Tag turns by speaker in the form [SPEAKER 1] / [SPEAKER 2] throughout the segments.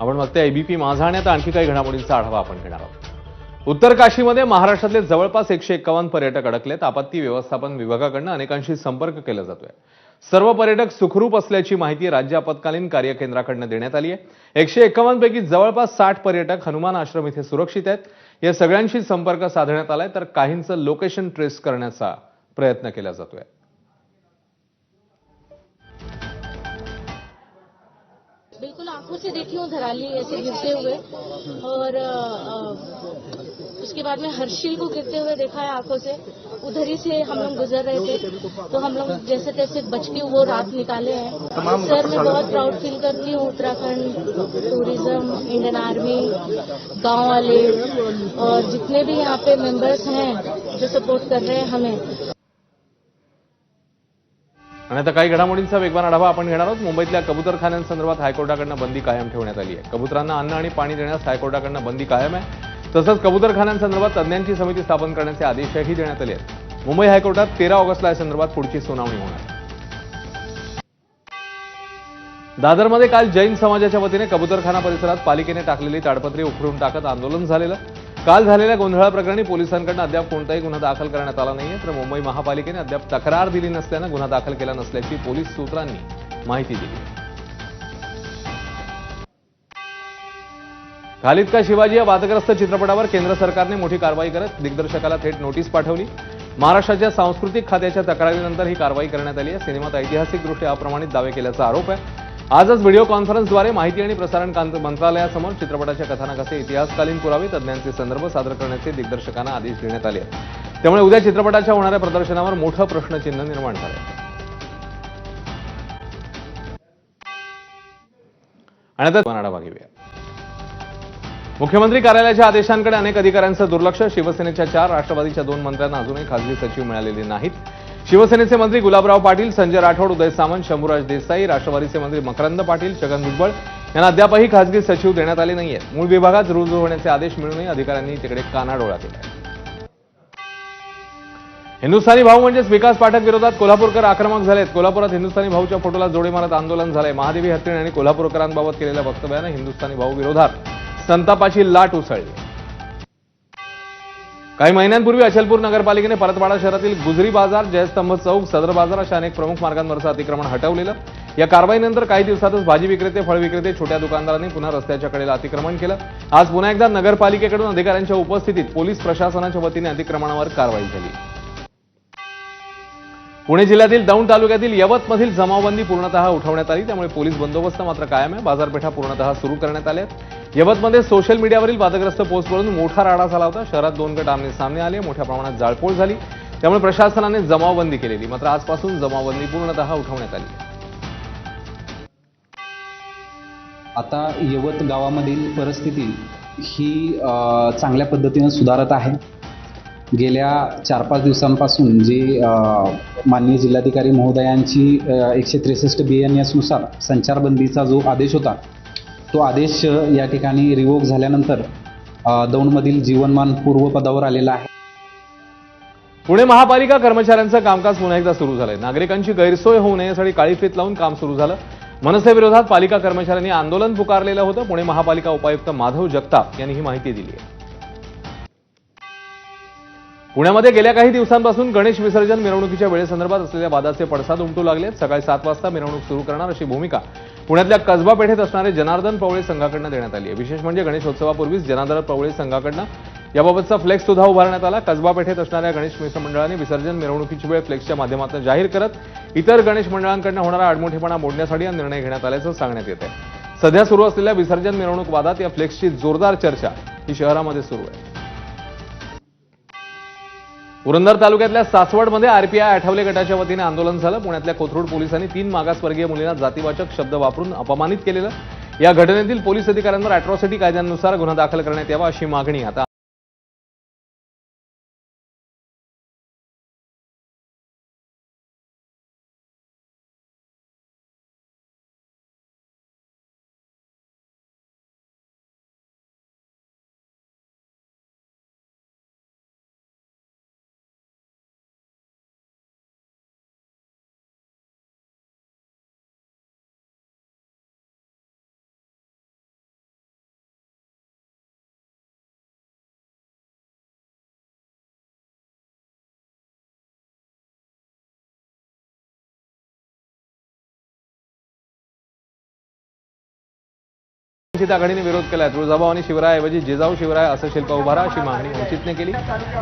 [SPEAKER 1] आपण बघते एबीपी माझा आणि आता आणखी काही घडामोडींचा आढावा आपण घेणार आहोत. उत्तर काशीमध्ये महाराष्ट्रातले जवळपास एकशे एक्कावन्न पर्यटक अडकलेत. आपत्ती व्यवस्थापन विभागाकडनं अनेकांशी संपर्क केला जातोय. सर्व पर्यटक सुखरूप असल्याची माहिती राज्य आपत्कालीन कार्य केंद्राकडनं देण्यात आली आहे एकशे एक्कावन्न पैकी जवळपास साठ पर्यटक हनुमान आश्रम इथे सुरक्षित आहेत. या सगळ्यांशी संपर्क साधण्यात आलाय तर काहींचं लोकेशन ट्रेस करण्याचा प्रयत्न केला जातोय.
[SPEAKER 2] से देखी हूँ धराली ऐसे गिरते हुए। और उसके बाद में हर्षिल को गिरते हुए देखा है आँखों से। उधर ही से हम लोग गुजर रहे थे। तो हम लोग जैसे तैसे बच के वो रात निकाले हैं। सर मैं बहुत प्राउड फील करती हूँ उत्तराखंड टूरिज़्म इंडियन आर्मी गाँव वाले। और जितने भी यहाँ पे मेंबर्स हैं जो सपोर्ट कर रहे हैं हमें
[SPEAKER 1] आणि आता काही घडामोडींचा वेगवान आढावा आपण घेणार आहोत. मुंबईतल्या कबुतरखान्यांसंदर्भात हायकोर्टाकडनं बंदी कायम ठेवण्यात आली आहे. कबुतरांना अन्न आणि पाणी देण्यास हायकोर्टाकडनं बंदी कायम आहे. तसंच कबुतरखान्यांसंदर्भात तज्ज्ञांची समिती स्थापन करण्याचे आदेशही देण्यात आले आहेत. मुंबई हायकोर्टात तेरा ऑगस्टला या संदर्भात पुढची सुनावणी होणार दादरमध्ये काल जैन समाजाच्या वतीने कबुतरखाना परिसरात पालिकेने टाकलेली ताडपत्री उखडून टाकत आंदोलन झालेलं. काल झालेल्या गोंधळाप्रकरणी पोलिसांकडून अद्याप कोणताही गुन्हा दाखल करण्यात आला नाहीये तर मुंबई महापालिकेने अद्याप तक्रार दिली नसल्यानं गुन्हा दाखल केला नसल्याची पोलीस सूत्रांनी माहिती दिली. खालिद का शिवाजी या वादग्रस्त चित्रपटावर केंद्र सरकारने मोठी कारवाई करत दिग्दर्शकाला थेट नोटीस पाठवली. महाराष्ट्राच्या सांस्कृतिक खात्याच्या तक्रारीनंतर ही कारवाई करण्यात आली आहे. सिनेमात ऐतिहासिकदृष्ट्या अप्रमाणित दावे केल्याचा आरोप आहे. आजच व्हिडिओ कॉन्फरन्सद्वारे माहिती आणि प्रसारण मंत्रालयासमोर चित्रपटाच्या कथानकाचे इतिहासकालीन पुरावे तज्ज्ञांचे संदर्भ सादर करण्याचे दिग्दर्शकांना आदेश देण्यात आले त्यामुळे उद्या चित्रपटाच्या होणाऱ्या प्रदर्शनावर मोठं प्रश्नचिन्ह निर्माण झालं आणि आता आढावा घेऊया मुख्यमंत्री कार्यालयाच्या आदेशांकडे अनेक अधिकाऱ्यांचं दुर्लक्ष. शिवसेनेच्या चार राष्ट्रवादीच्या दोन मंत्र्यांना अजूनही खासगी सचिव मिळालेले नाहीत. शिवसेनेचे मंत्री गुलाबराव पाटील संजय राठोड उदय सामंत शंभूराज देसाई राष्ट्रवादीचे मंत्री मकरंद पाटील छगन भुजबळ यांना अद्यापही खासगी सचिव देण्यात आले नाहीयेत. मूळ विभागात रुजू होण्याचे आदेश मिळूनही अधिकाऱ्यांनी तिकडे कानाडोळा केला हिंदुस्थानी भाऊ म्हणजेच विकास पाठक विरोधात कोल्हापूरकर आक्रमक झालेत. कोल्हापुरात हिंदुस्थानी भाऊच्या फोटोला जोडी मारत आंदोलन झालंय. महादेवी हत्तीण आणि कोल्हापूरकरांबाबत केलेल्या वक्तव्यानं हिंदुस्थानी भाऊ विरोधात संतापाची लाट उसळली. काही महिन्यांपूर्वी अचलपूर नगरपालिकेने परतवाडा शहरातील गुजरी बाजार जयस्तंभ चौक सदर बाजार अशा अनेक प्रमुख मार्गांवरचं अतिक्रमण हटवलेलं. या कारवाईनंतर काही दिवसातच भाजी विक्रेते फळ विक्रेते छोट्या दुकानदारांनी पुन्हा रस्त्याच्या कडेला अतिक्रमण केलं. आज पुन्हा एकदा नगरपालिकेकडून अधिकाऱ्यांच्या उपस्थितीत पोलीस प्रशासनाच्या वतीने अतिक्रमणावर कारवाई झाली. पुणे जिल्ह्यातील दौंड तालुक्यातील यवतमधील जमावबंदी पूर्णतः उठवण्यात आली त्यामुळे पोलीस बंदोबस्त मात्र कायम आहे. बाजारपेठा पूर्णतः सुरू करण्यात आल्या यवतमध्ये सोशल मीडियावरील वादग्रस्त पोस्टवरून मोठा राडा झाला होता. शहरात दोन गट आमने सामने आले. मोठ्या प्रमाणात जाळपोळ झाली. त्यामुळे प्रशासनाने जमावबंदी केलेली. मात्र आजपासून जमावबंदी पूर्णतः उठवण्यात आली.
[SPEAKER 3] आता यवत गावामधील परिस्थिती ही चांगल्या पद्धतीनं सुधारत आहे. गेल्या चार पाच दिवसांपासून जे माननीय जिल्हाधिकारी महोदयांची एकशे त्रेसष्ट बी एन एसनुसार संचारबंदीचा जो आदेश होता तो आदेश या ठिकाणी रिवोक झाल्यानंतर दौंडमधील जीवनमान पूर्वपदावर आलेला आहे.
[SPEAKER 1] पुणे महापालिका कर्मचाऱ्यांचं कामकाज पुन्हा एकदा सुरू झालंय. नागरिकांची गैरसोय होऊ नये यासाठी काळी फीत लावून काम सुरू झालं. मनसेविरोधात पालिका कर्मचाऱ्यांनी आंदोलन पुकारलेलं होतं. पुणे महापालिका उपायुक्त माधव जगताप यांनी ही माहिती दिली आहे. पुण्यामध्ये गेल्या काही दिवसांपासून गणेश विसर्जन मिरवणुकीच्या वेळेसंदर्भात असलेल्या वादाचे पडसाद उमटू लागले सकाळी सात वाजता मिरवणूक सुरू करणार अशी भूमिका पुण्यातल्या कसबा पेठेत असणारे जनार्दन पवळे संघाकडनं देण्यात आली आहे. विशेष म्हणजे गणेशोत्सवापूर्वीच जनार्दन पवळे संघाकडनं याबाबतचा फ्लेक्स सुद्धा उभारण्यात आला. कसबा पेठेत असणाऱ्या गणेश मित्र मंडळाने विसर्जन मिरवणुकीची वेळ फ्लेक्सच्या माध्यमातून जाहीर करत इतर गणेश मंडळांकडनं होणारा आडमोठेपणा मोडण्यासाठी हा निर्णय घेण्यात आल्याचं सांगण्यात येत आहे सध्या सुरू असलेल्या विसर्जन मिरवणूक वादात या फ्लेक्सची जोरदार चर्चा ही शहरामध्ये सुरू आहे. पुरंदर तालुक्यातल्या सासवडमध्ये आरपीआय आठवले गटाच्या वतीने आंदोलन झालं. पुण्यातल्या कोथरूड पोलिसांनी तीन मागासवर्गीय मुलींना जातीवाचक शब्द वापरून अपमानित केलेलं. या घटनेतील पोलीस अधिकाऱ्यांवर अॅट्रॉसिटी कायद्यानुसार गुन्हा दाखल करण्यात यावा अशी मागणी. आता वंचित आघाडीने विरोध केलाय. तुळजाभाऊ आणि शिवरायऐवजी जिजाऊ शिवराय असं शिल्प उभारा अशी मागणी वंचितने केली.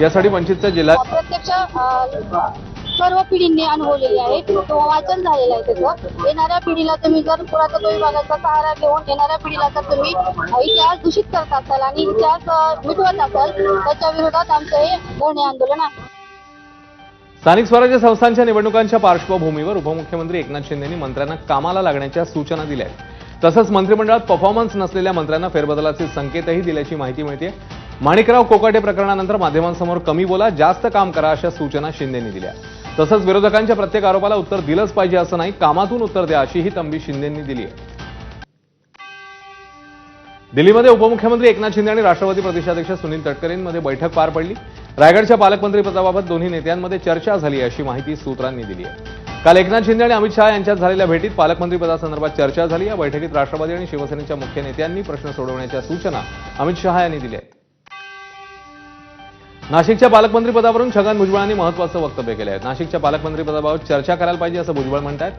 [SPEAKER 1] यासाठी वंचितचं जिल्हा
[SPEAKER 4] प्रत्यक्ष सर्व पिढींनी अनुभवलेली आहे. तो वाचन झालेलं आहे त्याचं. येणाऱ्या पिढीला तुम्ही जर पुरातत्व विभागाचा सहारा घेऊन येणाऱ्या पिढीला जर तुम्ही इतिहास दूषित करत असाल आणि इतिहास मिटवत असाल त्याच्या विरोधात आमचं हे धरणे आंदोलन आहे.
[SPEAKER 1] स्थानिक स्वराज्य संस्थांच्या निवडणुकांच्या पार्श्वभूमीवर उपमुख्यमंत्री एकनाथ शिंदेंनी मंत्र्यांना कामाला लागण्याच्या सूचना दिल्या आहेत. तसंच मंत्रिमंडळात परफॉर्मन्स नसलेल्या मंत्र्यांना फेरबदलाचे संकेतही दिल्याची माहिती मिळते माणिकराव कोकाटे प्रकरणानंतर माध्यमांसमोर कमी बोला जास्त काम करा अशा सूचना शिंदेंनी दिल्या. तसंच विरोधकांच्या प्रत्येक आरोपाला उत्तर दिलंच पाहिजे असं नाही कामातून उत्तर द्या अशीही तंबी शिंदेंनी दिली आहे. दिल्लीमध्ये उपमुख्यमंत्री एकनाथ शिंदे आणि राष्ट्रवादी प्रदेशाध्यक्ष सुनील तटकरेंमध्ये बैठक पार पडली. रायगडच्या पालकमंत्रीपदाबाबत दोन्ही नेत्यांमध्ये चर्चा झाली अशी माहिती सूत्रांनी दिली आहे. काल एकनाथ शिंदे आणि अमित शहा यांच्यात झालेल्या भेटीत पालकमंत्रीपदासंदर्भात चर्चा झाली. या बैठकीत राष्ट्रवादी आणि शिवसेनेच्या मुख्य नेत्यांनी प्रश्न सोडवण्याच्या सूचना अमित शहा यांनी दिल्या आहेत. नाशिकच्या पालकमंत्रीपदावरून छगन भुजबळांनी महत्वाचं वक्तव्य केलं आहे. नाशिकच्या पालकमंत्रीपदाबाबत चर्चा करायला पाहिजे असं भुजबळ म्हणतात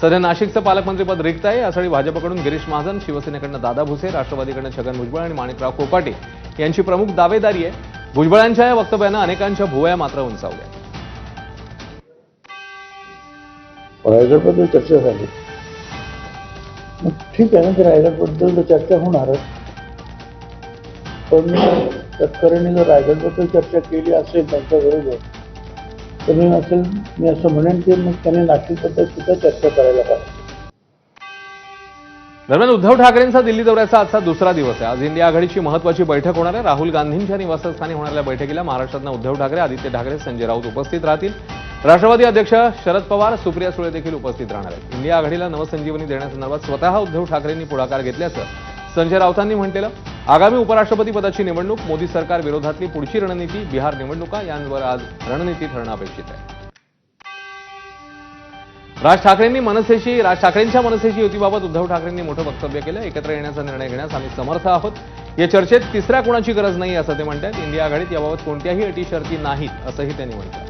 [SPEAKER 1] सध्या नाशिकचं पालकमंत्रीपद रिक्त आहे. यासाठी भाजपकडून गिरीश महाजन शिवसेनेकडनं दादा भुसे राष्ट्रवादीकडनं छगन भुजबळ आणि माणिकराव कोपाटे यांची प्रमुख दावेदारी आहे. भुजबळांच्या या वक्तव्यानं अनेकांच्या भुवया मात्र उंचावल्या
[SPEAKER 5] रायगडबद्दल चर्चा हो झाली मग ठीक आहे ना ते रायगडबद्दल चर्चा होणारच पण तत्करणी जर रायगडबद्दल चर्चा केली असेल त्यांच्याबरोबर तर मी असेल मी असं म्हणेन की मग त्यांनी नाशिकबद्दल सुद्धा चर्चा करायला पाहिजे.
[SPEAKER 1] दरम्यान उद्धव ठाकरेंचा दिल्ली दौऱ्याचा आजचा दुसरा दिवस आहे. आज इंडिया आघाडीची महत्वाची बैठक होणार आहे. राहुल गांधींच्या निवासस्थानी होणाऱ्या बैठकीला महाराष्ट्रातनं उद्धव ठाकरे आदित्य ठाकरे संजय राऊत उपस्थित राहतील. राष्ट्रवादी अध्यक्ष शरद पवार सुप्रिया सुळे देखील उपस्थित राहणार आहेत. इंडिया आघाडीला नवसंजीवनी देण्यासंदर्भात स्वतः उद्धव ठाकरेंनी पुढाकार घेतल्याचं संजय राऊतांनी म्हटलेलं. आगामी उपराष्ट्रपती पदाची निवडणूक मोदी सरकार विरोधातली पुढची रणनीती बिहार निवडणुका यांवर आज रणनीती ठरणं अपेक्षित आहे. राज ठाकरेंनी मनसेशी राज ठाकरेंच्या मनसेशी युतीबाबत उद्धव ठाकरेंनी मोठं वक्तव्य केलं. एकत्र येण्याचा निर्णय घेण्यास आम्ही समर्थ आहोत. या चर्चेत तिसऱ्या कोणाची गरज नाही असं ते म्हणतात इंडिया आघाडीत याबाबत कोणत्याही अटी शर्ती नाहीत असंही त्यांनी म्हटलं.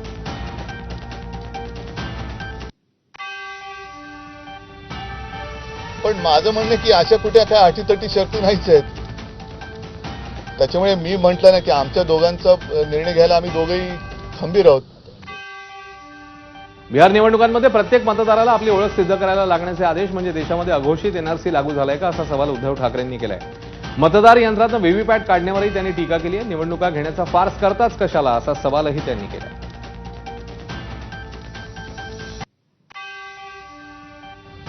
[SPEAKER 6] पण माझं म्हणणं की अशा कुठे काय अटीतटी शर्ती नाहीच आहेत. त्याच्यामुळे मी म्हटलं ना की आमच्या दोघांचा निर्णय घ्यायला आम्ही दोघंही खंबीर आहोत.
[SPEAKER 1] बिहार निवडणुकांमध्ये प्रत्येक मतदाराला आपली ओळख सिद्ध करायला लागण्याचे आदेश म्हणजे देशामध्ये अघोषित एनआरसी लागू झालाय का असा सवाल उद्धव ठाकरेंनी केलाय. मतदार यंत्रातनं व्हीव्हीपॅट काढण्यावरही त्यांनी टीका केली आहे. निवडणुका घेण्याचा फार्स करताच कशाला असा सवालही त्यांनी केला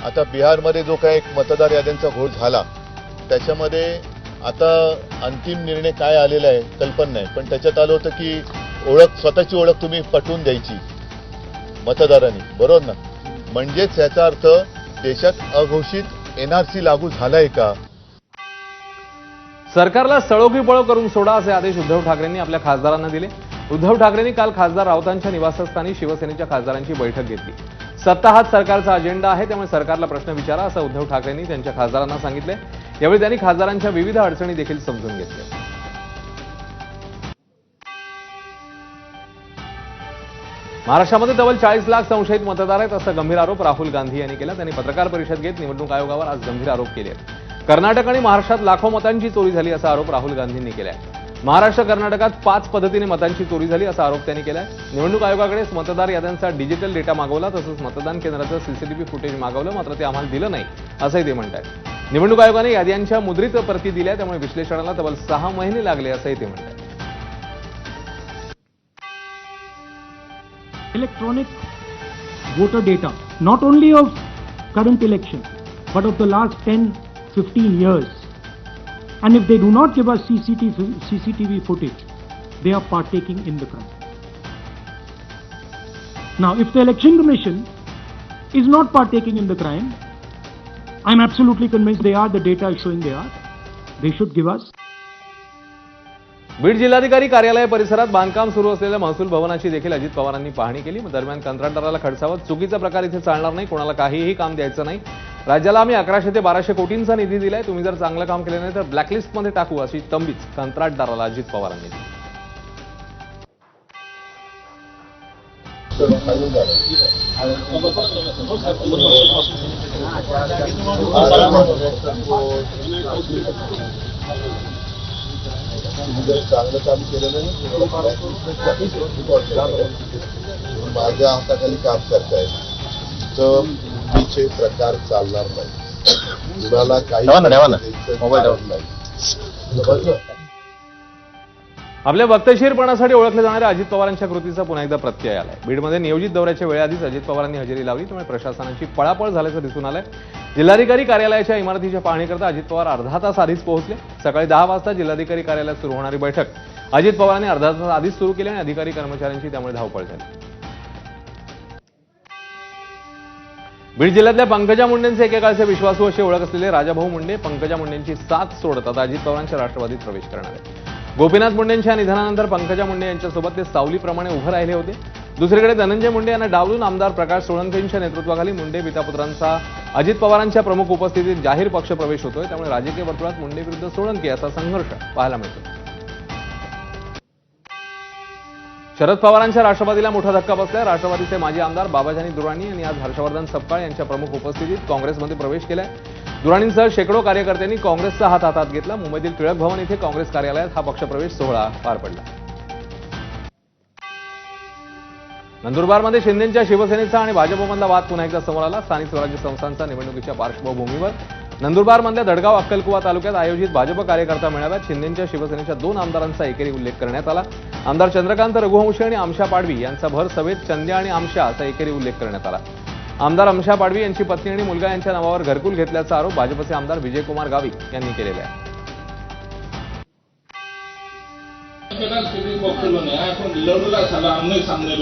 [SPEAKER 6] आता बिहारमध्ये जो काय एक मतदार याद्यांचा घोळ झाला त्याच्यामध्ये आता अंतिम निर्णय काय आलेला आहे कल्पना नाही. पण त्याच्यात आलं होतं की ओळख स्वतःची ओळख तुम्ही पटवून द्यायची मतदारांनी. बरोबर ना? म्हणजेच याचा अर्थ देशात अघोषित एनआरसी लागू झालाय का?
[SPEAKER 1] सरकारला सळोकी पळो करून सोडा असे आदेश उद्धव ठाकरेंनी आपल्या खासदारांना दिले. उद्धव ठाकरेंनी काल खासदार राऊतांच्या निवासस्थानी शिवसेनेच्या खासदारांची बैठक घेतली. सत्ता हाच सरकारचा अजेंडा आहे त्यामुळे सरकारला प्रश्न विचारा असं उद्धव ठाकरेंनी त्यांच्या खासदारांना सांगितले यावेळी त्यांनी खासदारांच्या विविध अडचणी देखील समजून घेतल्या. महाराष्ट्रामध्ये तब्बल चाळीस लाख संशयित मतदार आहेत असा गंभीर आरोप राहुल गांधी यांनी केला. त्यांनी पत्रकार परिषद घेत निवडणूक आयोगावर आज गंभीर आरोप केले कर्नाटक आणि महाराष्ट्रात लाखो मतांची चोरी झाली असा आरोप राहुल गांधींनी केला आहे महाराष्ट्र कर्नाटकात पाच पद्धतीने मतांची चोरी झाली असा आरोप त्यांनी केलाय. निवडणूक आयोगाकडेच मतदार याद्यांचा डिजिटल डेटा मागवला तसंच मतदान केंद्राचं सीसीटीव्ही फुटेज मागवलं मात्र ते आम्हाला दिलं नाही असंही ते म्हणतात निवडणूक आयोगाने याद्यांच्या मुद्रित प्रती दिल्या त्यामुळे विश्लेषणाला तब्बल सहा महिने लागले असंही ते म्हणतात
[SPEAKER 7] electronic voter data, not only of current election, but of the last 10, 15 years. And if they do not give us CCTV, CCTV footage, they are partaking in the crime. Now, if the Election Commission is not partaking in the crime, I'm absolutely convinced they are, the data is showing they are. They should give us
[SPEAKER 1] Beed जिल्हाधिकारी कार्यालय परिसरात बांधकाम सुरू असलेल्या महसूल भवनाची देखील अजित पवारांनी पाहणी केली दरम्यान कंत्राटदाराला खडसावत चुकीचा प्रकार इथे चालणार नाही कोणाला काहीही काम द्यायचं नाही राज्याला आम्ही अकराशे ते बाराशे कोटींचा निधी दिलाय. तुम्ही जर चांगलं काम केलं नाही तर ब्लॅकलिस्टमध्ये टाकू अशी तंबीच कंत्राटदाराला अजित पवारांनी. दिली
[SPEAKER 6] चांगलं काम केलं नाही माझ्या हाताखाली काम करताय. तर चुकीचे प्रकार चालणार नाही. कुणाला काही नाही?
[SPEAKER 1] आपल्या वक्तशीरपणासाठी ओळखले जाणाऱ्या अजित पवारांच्या कृतीचा पुन्हा एकदा प्रत्यय आलाय. बीडमध्ये नियोजित दौऱ्याच्या वेळेआधीच अजित पवारांनी हजेरी लावली त्यामुळे प्रशासनाची पळापळ झाल्याचं दिसून आलंय. जिल्हाधिकारी कार्यालयाच्या इमारतीच्या पाहणीकरता अजित पवार अर्धा तास आधीच पोहोचले. सकाळी दहा वाजता जिल्हाधिकारी कार्यालयात सुरू होणारी बैठक. अजित पवारांनी अर्धा तास आधीच सुरू केली आणि अधिकारी कर्मचाऱ्यांची त्यामुळे धावपळ झाली. बीड जिल्ह्यातल्या पंकजा मुंडेंचे एकेकाळचे विश्वासू अशी ओळख असलेले राजाभाऊ मुंडे पंकजा मुंडेंची साथ सोडत आता अजित पवारांच्या राष्ट्रवादीत प्रवेश करणार आहेत. गोपीनाथ मुंडेंच्या निधनानंतर पंकजा मुंडे यांच्यासोबत ते सावलीप्रमाणे उभं राहिले होते. दुसरीकडे धनंजय मुंडे यांना डावलून आमदार प्रकाश सोळंकेंच्या नेतृत्वाखाली मुंडे पितापुत्रांचा अजित पवारांच्या प्रमुख उपस्थितीत जाहीर पक्षप्रवेश होतोय. त्यामुळे राजकीय वर्तुळात मुंडे विरुद्ध सोळंके असा संघर्ष पाहायला मिळतो शरद पवारांच्या राष्ट्रवादीला मोठा धक्का बसलाय. राष्ट्रवादीचे माजी आमदार बाबाजानी दुराणी यांनी आज हर्षवर्धन सपकाळ यांच्या प्रमुख उपस्थितीत काँग्रेसमध्ये प्रवेश केलाय. दुराणींसह शेकडो कार्यकर्त्यांनी काँग्रेसचा हात हातात घेतला. मुंबईतील टिळक भवन इथे काँग्रेस कार्यालयात हा पक्षप्रवेश सोहळा पार पडला. नंदुरबारमध्ये शिंदेच्या शिवसेनेचा आणि भाजपमधला वाद पुन्हा एकदा समोर आला. स्थानिक स्वराज्य संस्थांच्या निवडणुकीच्या पार्श्वभूमीवर नंदुरबारमधल्या दडगाव अक्कलकुवा तालुक्यात आयोजित भाजप कार्यकर्ता मेळाव्यात शिंदेच्या शिवसेनेच्या दोन आमदारांचा एकेरी उल्लेख करण्यात आला. आमदार चंद्रकांत रघुवंशी आणि आमशा पाडवी यांचा भर सभेत चंद्या आणि आमशा असा एकेरी उल्लेख करण्यात आला. आमदार आमशा पाडवी यांची पत्नी आणि मुलगा यांच्या नावावर घरकुल घेतल्याचा आरोप भाजपचे आमदार विजयकुमार गावित यांनी केलेला आहे.
[SPEAKER 8] आपण झाला सामने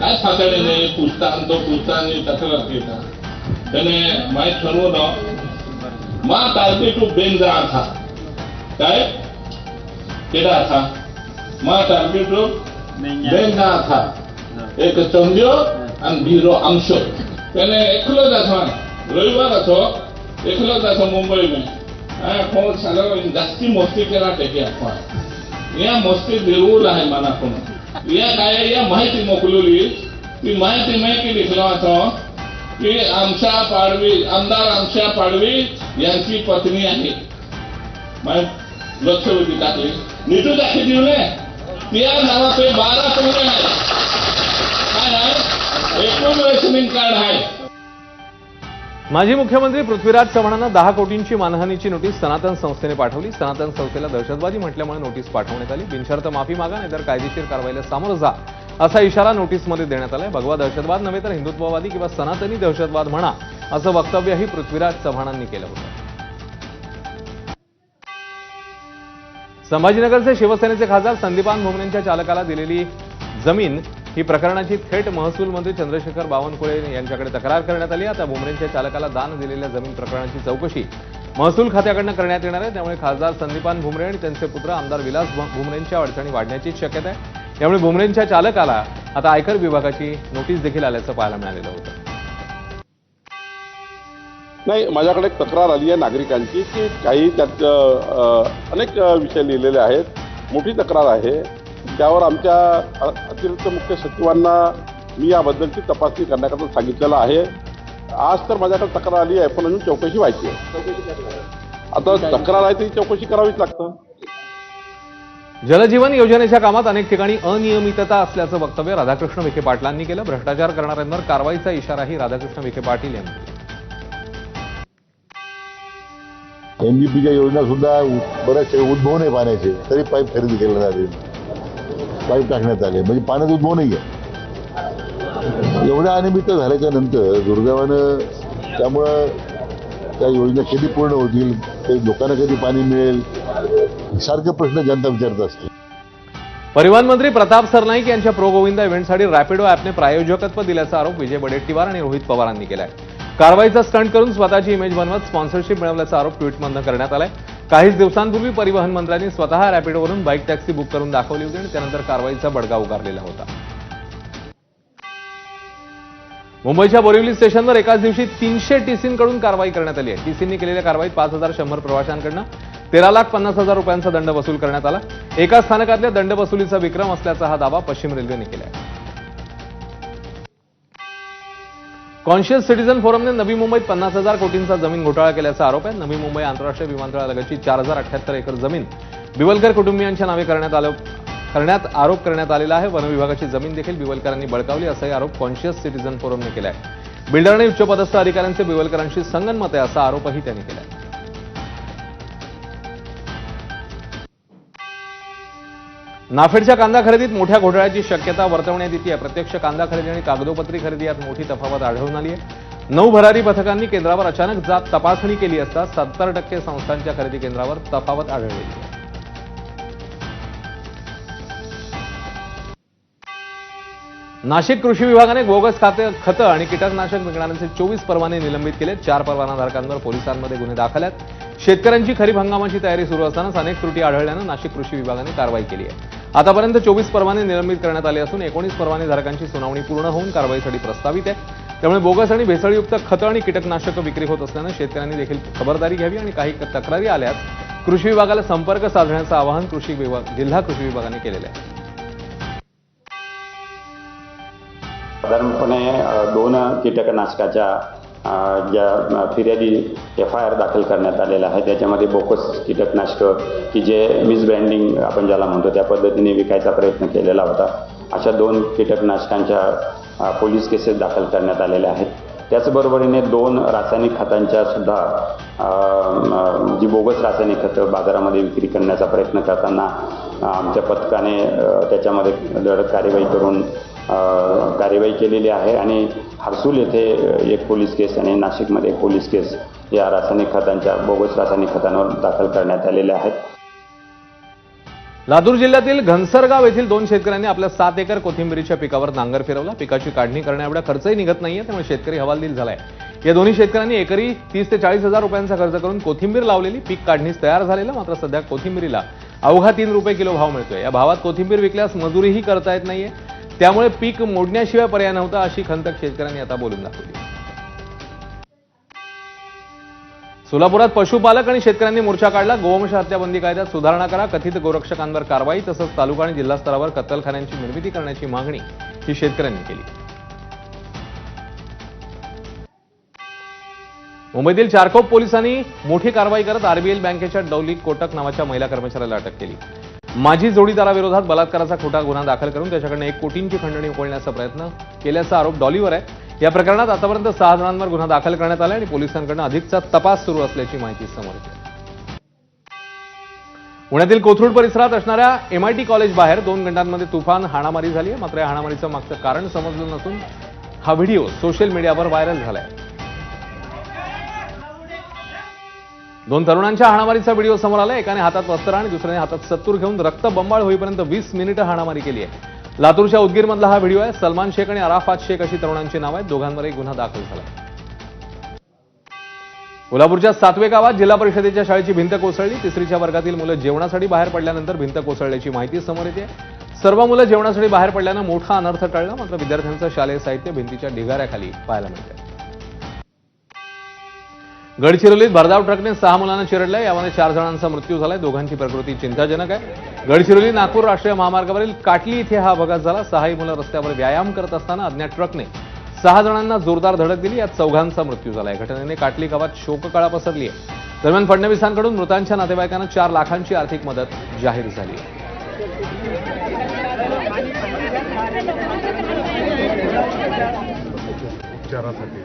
[SPEAKER 8] काय फासाडीने पुसता तो पुसता आणि तक्रार त्याने माहीत ठरवलं मा तारखे टू बेन जा था काय? केडा था मा तारखे टू बेन जा था एक चंद्यो आणि भिरो आमशो त्याने एकलो जातो रविवार असो एकलो जातो मुंबई में हा कोण सगळं जास्ती मस्ती केला टेके आपण. या मस्ती बिरवूल आहे मनातून. या काय या माहिती मोकलवली ती माहिती मी की लिखलो होतो की आमच्या पाडवी आमदार आमच्या पाडवी यांची पत्नी आहे. लक्षवेधी टाकली. नीटू दाखी दिवले त्या नावाचे बारा पोरे आहे काय आहे एकूण रेशनिंग कार्ड आहे.
[SPEAKER 1] माजी मुख्यमंत्री पृथ्वीराज चव्हाणांना दहा कोटींची मानहानीची नोटीस सनातन संस्थेने पाठवली. सनातन संस्थेला दहशतवादी म्हटल्यामुळे नोटीस पाठवण्यात आली. बिनशर्त माफी मागा नाहीतर कायदेशीर कारवाईला सामोरं जा. असा इशारा नोटीसमध्ये देण्यात आलाय. भगवा दहशतवाद नव्हे तर हिंदुत्ववादी किंवा सनातनी दहशतवाद म्हणा असं वक्तव्यही पृथ्वीराज चव्हाणांनी केलं होतं. संभाजीनगरचे शिवसेनेचे खासदार संदीपान भोमनेंच्या चालकाला दिलेली जमीन ही प्रकरणाची थेट महसूल मंत्री चंद्रशेखर बावनकुळे यांच्याकडे तक्रार करण्यात आली. आता भोमरेंच्या चालकाला दान दिलेल्या जमीन प्रकरणाची चौकशी महसूल खात्याकडनं करण्यात येणार आहे. त्यामुळे खासदार संदीपान भुमरे आणि त्यांचे पुत्र आमदार विलास भुमरेंच्या अडचणी वाढण्याची शक्यता आहे. त्यामुळे बुमरेंच्या चालकाला आता आयकर विभागाची नोटीस देखील आल्याचं पाहायला मिळालेलं होतं.
[SPEAKER 9] नाही माझ्याकडे एक तक्रार आली आहे नागरिकांची की काही त्यात अनेक विषय लिहिलेले आहेत. मोठी तक्रार आहे. त्यावर आमच्या अतिरिक्त मुख्य सचिवांना मी याबद्दलची तपासणी करण्याकरता सांगितलेलं आहे. आज तर माझ्याकडे तक्रार आली आहे पण अजून चौकशी व्हायची आहे. आता तक्रार आहे ती चौकशी करावीच लागतं.
[SPEAKER 1] जलजीवन योजनेच्या कामात अनेक ठिकाणी अनियमितता असल्याचं वक्तव्य राधाकृष्ण विखे पाटलांनी केलं. भ्रष्टाचार करणाऱ्यांवर कारवाईचा इशाराही राधाकृष्ण विखे पाटील यांनी. दिला
[SPEAKER 6] एमबीपीच्या योजना सुद्धा बऱ्याचशा उद्भव नाही पाण्याचे. तरी पाईप खरेदी केले जाते. पाईप टाकण्यात आले. म्हणजे पाण्यात उद्भव नाही आहे एवढ्या अनियमित झाल्याच्यानंतर दुर्दैवानं त्यामुळं त्या योजना कधी पूर्ण होतील? ते लोकांना कधी पाणी मिळेल? सारखे प्रश्न जनता विचारत असते.
[SPEAKER 1] परिवहन मंत्री प्रताप सरनाईक यांच्या प्रोगोविंद इव्हेंटसाठी रॅपिडो ॲपने प्रायोजकत्व दिल्याचा आरोप विजय वडेट्टीवार आणि रोहित पवारांनी केलाय. कारवाईचा स्टंट करून स्वतःची इमेज बनवत स्पॉन्सरशिप मिळवल्याचा आरोप ट्विटमधनं करण्यात आलाय. काहीच दिवसांपूर्वी परिवहन मंत्र्यांनी स्वतः रॅपिडोवरून बाईक टॅक्सी बुक करून दाखवली होती आणि त्यानंतर कारवाईचा बडगा उगारलेला होता. मुंबईच्या बोरिवली स्टेशनवर एकाच दिवशी तीनशे टीसींकडून कारवाई करण्यात आली आहे. टीसींनी केलेल्या कारवाईत पाच हजार शंभर प्रवाशांकडनं तेरा लाख पन्नास हजार रुपयांचा दंड वसूल करण्यात आला. एका स्थानकातल्या दंड वसुलीचा विक्रम असल्याचा हा दावा पश्चिम रेल्वेने केला आहे कॉन्शियस सिटीझन फोरमने नवी मुंबईत पन्नास हजार कोटींचा जमीन घोटाळा केल्याचा आरोप आहे. नवी मुंबई आंतरराष्ट्रीय विमानतळालगतची चार हजार अठ्याहत्तर एकर जमीन बिवलकर कुटुंबियांच्या नावे करण्यात आलं करण्यात आरोप करण्यात आलेला आहे. वनविभागाची जमीन देखील बिवलकरांनी बळकावली असाही आरोप कॉन्शियस सिटीझन फोरमने केला आहे बिल्डर आणि उच्चपदस्थ अधिकाऱ्यांचे बिवलकरांशी संगनमत आहे असा आरोपही त्यांनी केला आहे नाफेडच्या कांदा खरेदीत मोठ्या घोटाळ्याची शक्यता वर्तवण्यात येते. आहे प्रत्यक्ष कांदा खरेदी आणि कागदोपत्री खरेदी यात मोठी तफावत आढळून आली आहे नऊ भरारी पथकांनी केंद्रावर अचानक जात तपासणी केली असता सत्तर टक्के संस्थांच्या खरेदी केंद्रावर तफावत आढळलेली आहे नाशिक कृषी विभागाने बोगस खाते खतं आणि कीटकनाशक विकणाऱ्यांचे चोवीस परवाने निलंबित केले चार परवानाधारकांवर पोलिसांमध्ये गुन्हे दाखल आहेत. शेतकऱ्यांची खरीप हंगामाची तयारी सुरू असतानाच अनेक त्रुटी आढळल्यानं नाशिक कृषी विभागाने कारवाई केली आहे. आतापर्यंत चोवीस परवाने निलंबित करण्यात आले असून एकोणीस परवानेधारकांची सुनावणी पूर्ण होऊन कारवाईसाठी प्रस्तावित आहे. त्यामुळे बोगस आणि भेसळयुक्त खतं आणि कीटकनाशकं विक्री होत असल्यानं शेतकऱ्यांनी देखील खबरदारी घ्यावी आणि काही तक्रारी आल्यास कृषी विभागाला संपर्क साधण्याचं आवाहन कृषी विभाग जिल्हा कृषी विभागाने केलेलं आहे.
[SPEAKER 10] साधारणपणे दोन कीटकनाशकाच्या ज्या फिर्यादी एफ आय आर दाखल करण्यात आलेल्या आहे त्याच्यामध्ये बोकस कीटकनाशकं की जे मिसब्रँडिंग आपण ज्याला म्हणतो त्या पद्धतीने विकायचा प्रयत्न केलेला होता. अशा दोन कीटकनाशकांच्या पोलीस केसेस दाखल करण्यात आलेल्या आहेत. त्याचबरोबरीने दोन रासायनिक खतांच्या सुद्धा जी बोगस रासायनिक खतं बाजारामध्ये विक्री करण्याचा प्रयत्न करताना आमच्या पथकाने त्याच्यामध्ये धडक कार्यवाही करून कार्यवाही केलेली आहे आणि हर्सूल येथे एक पोलीस केस आणि नाशिकमध्ये एक पोलीस केस या रासायनिक खतांच्या बोगस रासायनिक खतांवर दाखल करण्यात आलेल्या आहेत.
[SPEAKER 1] लातूर जिल्ह्यातील घनसरगाव येथील दोन शेतकऱ्यांनी आपल्या सात एकर कोथिंबीरीच्या पिकावर नांगर फिरवला. पिकाची काढणी करण्याएवढा खर्चही निघत नाहीये त्यामुळे शेतकरी हवालदिल झालाय. या दोन्ही शेतकऱ्यांनी एकरी तीस ते चाळीस हजार रुपयांचा खर्च करून कोथिंबीर लावलेली पीक काढणीस तयार झालेलं मात्र सध्या कोथिंबीरीला अवघा तीन रुपये किलो भाव मिळतोय. या भावात कोथिंबीर विकल्यास मजुरीही करता येत नाहीये. त्यामुळे पीक मोडण्याशिवाय पर्याय नव्हता अशी खंतक शेतकऱ्यांनी आता बोलून दाखवली. सोलापुरात पशुपालक आणि शेतकऱ्यांनी मोर्चा काढला. गोवंश हत्याबंदी कायद्यात सुधारणा करा. कथित गोरक्षकांवर कारवाई तसंच तालुका आणि जिल्हा स्तरावर कत्तलखान्यांची निर्मिती करण्याची मागणी ही शेतकऱ्यांनी केली. मुंबईतील चारकोप पोलिसांनी मोठी कारवाई करत आरबीएल बँकेच्या डौली कोटक नावाच्या महिला कर्मचाऱ्याला अटक केली. माजी जोडीदाराविरोधात बलात्काराचा खोटा गुन्हा दाखल करून त्याच्याकडनं एक कोटींची खंडणी उकळण्याचा प्रयत्न केल्याचा आरोप डॉलीवर आहे. या प्रकरणात आतापर्यंत सहा जणांवर गुन्हा दाखल करण्यात आला आणि पोलिसांकडनं अधिकचा तपास सुरू असल्याची माहिती समोर येते. पुण्यातील कोथरूड परिसरात असणाऱ्या एमआयटी कॉलेज बाहेर दोन घंटांमध्ये तुफान हाणामारी झाली आहे. मात्र या हाणामारीचं मागचं कारण समजलं नसून हा व्हिडिओ सोशल मीडियावर व्हायरल झालाय. दोन तरुणांच्या हाणामारीचा व्हिडिओ समोर आला एकाने हातात वस्त्र आणि दुसऱ्याने हातात सत्तूर घेऊन रक्त बंबाळ होईपर्यंत वीस मिनिटं हाणामारी केली आहे. लातूरच्या उदगीरमधला हा व्हिडिओ आहे. सलमान शेख आणि अराफात शेख अशी तरुणांची नाव आहेत. दोघांवरही गुन्हा दाखल झाला. कोल्हापूरच्या सातवे गावात जिल्हा परिषदेच्या शाळेची भिंत कोसळली. तिसरीच्या वर्गातील मुलं जेवणासाठी बाहेर पडल्यानंतर भिंत कोसळल्याची माहिती समोर येते. सर्व मुलं जेवणासाठी बाहेर पडल्यानं मोठा अनर्थ टळला. मात्र विद्यार्थ्यांचं शालेय साहित्य भिंतीच्या ढिगाऱ्याखाली पाहायला मिळतं गडचिरोलीत भरधाव ट्रकने सहा मुलांना चिरडलं यामध्ये चार जणांचा मृत्यू झालाय दोघांची प्रकृती चिंताजनक आहे. गडचिरोली नागपूर राष्ट्रीय महामार्गावरील काटली इथे हा अपघात झाला. सहाही मुलं रस्त्यावर व्यायाम करत असताना अज्ञात ट्रकने सहा जणांना जोरदार धडक दिली यात चौघांचा मृत्यू झाला. घटनेने काटली गावात शोककळा पसरली आहे. दरम्यान फडणवीसांकडून मृतांच्या नातेवाईकांना चार लाखांची आर्थिक मदत जाहीर झाली आहे.
[SPEAKER 11] उपचारासाठी